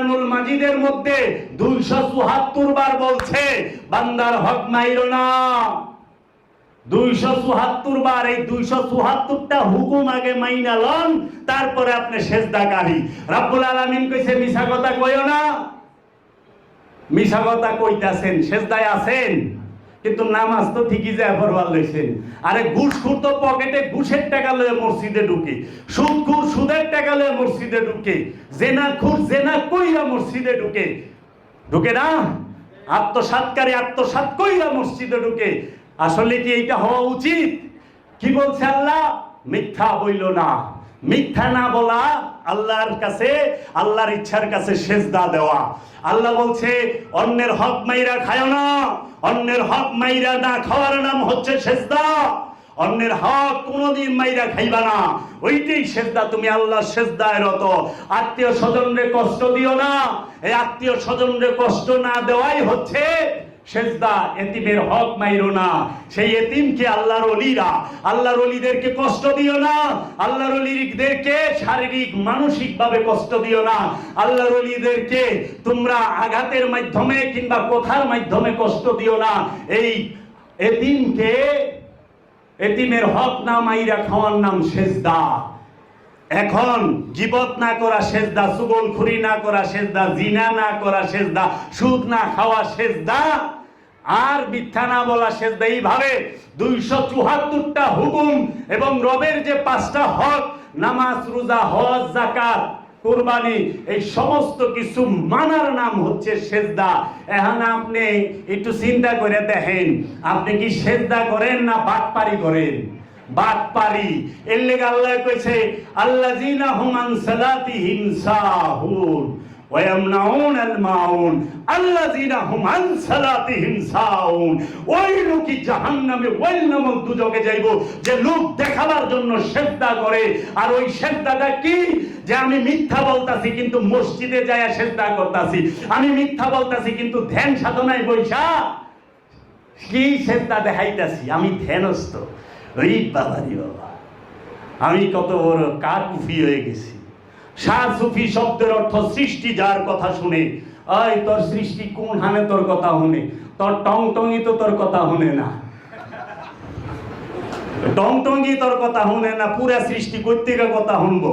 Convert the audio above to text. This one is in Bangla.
কোরআনুল মাজিদের মধ্যে দুইশো চুহাত্তর বার বলছে, বান্দার হক মাইল না। দুইশো চুহাত্তর বার এই দুইশো চুহাত্তরটা হুকুম আগে মাইনা লন, তারপরে আপনি সেজদাকারী রাব্বুল আলামিন কইছে মিশা কথা কইও না। মিশা কথা কইতাছেন, সেজদায় আছেন। কিন্তু নামাজ তো ঠিকই যায় পড়বার লইছেন আরে ঘুষখুর তো পকেটে ঘুষের টাকা লয়ে মসজিদে ঢুকে। সুদ সুদখুর সুদের টাকা লয়ে মসজিদে ঢুকে। জেনা জেনাখুর জেনা কইরা মসজিদে ঢুকে। ঢুকে না? আত্মসাৎকারী আত্মসাৎ কইরা মসজিদে ঢুকে। আসলে কি এইটা হওয়া উচিত? কি বলছে আল্লাহ? মিথ্যা বইল না। মিথ্যা না বলা আল্লাহর কাছে, আল্লাহর ইচ্ছার কাছে সেজদা দেওয়া। আল্লাহ বলছে, অন্যের হক মাইরা খায় না, অন্যের হক মাইরা না খাওয়ার নাম হচ্ছে সেজদা। অন্যের হক কোনোদিন মাইরা খাইবা না। ওইটাই সেজদা, তুমি আল্লাহ সেজদায় রত। আত্মীয় স্বজনরে কষ্ট দিও না। এই আত্মীয় স্বজনরে কষ্ট না দেওয়াই হচ্ছে সেজদা এতিমের হক মাইরো না। সেই এতিমকে আল্লাহর অলিরা, আল্লাহর অলিদেরকে কষ্ট দিও না। আল্লাহর অলিদেরকে শারীরিক মানসিক ভাবে কষ্ট দিও না। আল্লাহর অলিদেরকে তোমরা আঘাতের মাধ্যমে কিংবা কথার মাধ্যমে কষ্ট দিও না। এই এতিমকে, এতিমের হক না মাইরা খাওয়ার নাম সেজদা। এখন জীবত না করা সেজদা, সুগল খুরি না করা সেজদা, জিনা না করা সেজদা, সুদ না খাওয়া সেজদা, আর মিথ্যা না বলা সেজদা। এইভাবে দুইশো চুহাত্তরটা হুকুম এবং রবের যে পাঁচটা হক, নামাজ, রোজা, হজ জাকাত কোরবানি, এই সমস্ত কিছু মানার নাম হচ্ছে সেজদা। এখন আপনি একটু চিন্তা করে দেখেন, আপনি কি সেজদা করেন না বাটপারি করেন? বাটপারি এর লেগে আল্লাহ কইছে, আল্লাযিনা হুম আন সালাতিহিম সাহুন ওয়া ইয়ামনাউন আল মাউন। আল্লাযিনা হুম আন সালাতিহিম সাহুন ওই লোকই জাহান্নামে ওই নামক দুজকে যাইব, যে লোক দেখাবার জন্য সেজদা করে। আর ওই সেজদাটা কি? যে আমি মিথ্যা বলতাছি, কিন্তু মসজিদে যায় সেজদা করতাছি। আমি মিথ্যা বলতাছি, কিন্তু ধ্যান সাধনায় বৈশা কি সেজদা দেখাইতাছি? আমি ধ্যানস্থ। ওই বাবা রে বাবা। আমি কত বড় কার সুফি হয়ে গেছি। শাহ সুফি শব্দের অর্থ সৃষ্টি যার কথা শুনে ওই তোর সৃষ্টি কোন হানে তোর কথা শুনে তোর টং টংই তো তোর কথা শুনে না। টং টঙ্গি তোর কথা শুনে না, পুরা সৃষ্টি কর্তিকা কথা শুনব